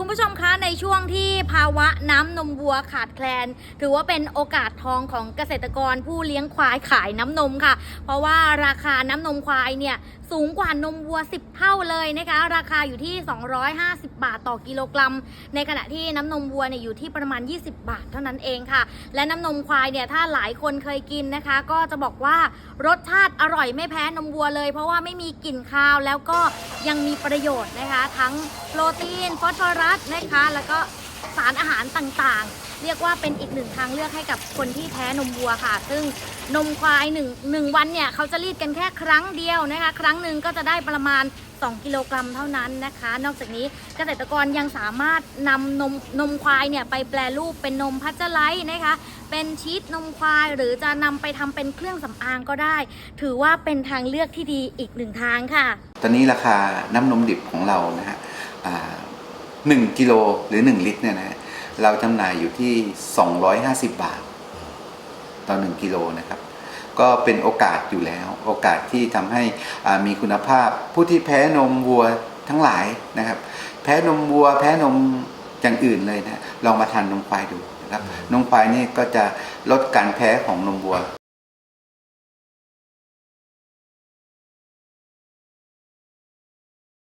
คุณผู้ชมคะในช่วงที่ภาวะน้ำนมวัวขาดแคลน ถือว่าเป็นโอกาสทองของเกษตรกรผู้เลี้ยงควายขายน้ำนมค่ะ เพราะว่าราคาน้ำนมควายเนี่ยสูงกว่านมวัว 10 เท่าเลยนะคะ ราคาอยู่ที่ 250 บาทต่อกิโลกรัม ในขณะที่น้ำนมวัวเนี่ยอยู่ที่ประมาณ 20 บาทเท่านั้นเองค่ะ และน้ำนมควายเนี่ยถ้าหลายคนเคยกินนะคะ ก็จะบอกว่ารสชาติอร่อยไม่แพ้นมวัวเลย เพราะว่าไม่มีกลิ่นคาวแล้วก็ยังมีประโยชน์นะคะ ทั้งโปรตีนฟอสฟอรัสนะคะ แล้วก็สารอาหารต่างๆ เรียกว่าเป็นอีกหนึ่งทางเลือกให้กับคนที่แพ้นมวัวค่ะ ซึ่งนมควายหนึ่งหนึ่งวันเนี่ยเขาจะรีดกันแค่ครั้งเดียวนะคะ ครั้งหนึ่งก็จะได้ประมาณ 2 กิโลกรัมเท่านั้นนะคะ นอกจากนี้เกษตรกรยังสามารถนำนมนมควายเนี่ยไปแปลรูปเป็นนมพัชเจอร์ไลท์นะคะ เป็นชีสนมควาย หรือจะนำไปทำเป็นเครื่องสำอางก็ได้ ถือว่าเป็นทางเลือกที่ดีอีกหนึ่งทางค่ะ ตอนนี้ราคาน้ำนมดิบของเรานะฮะหนึ่งกิโลหรือ 1 ลิตรเนี่ยนะฮะเราจำหน่ายอยู่ที่ 250 บาท ต่อ 1 กิโลนะครับ ก็เป็นโอกาสอยู่แล้ว โอกาสที่ทำให้อ่ามีคุณภาพ ผู้ที่แพ้นมวัวทั้งหลายนะครับ แพ้นมวัว แพ้นมอย่างอื่นเลยนะลองมาทานนมควายดูนะครับนมควายนี่ก็จะลดการแพ้ของนมวัว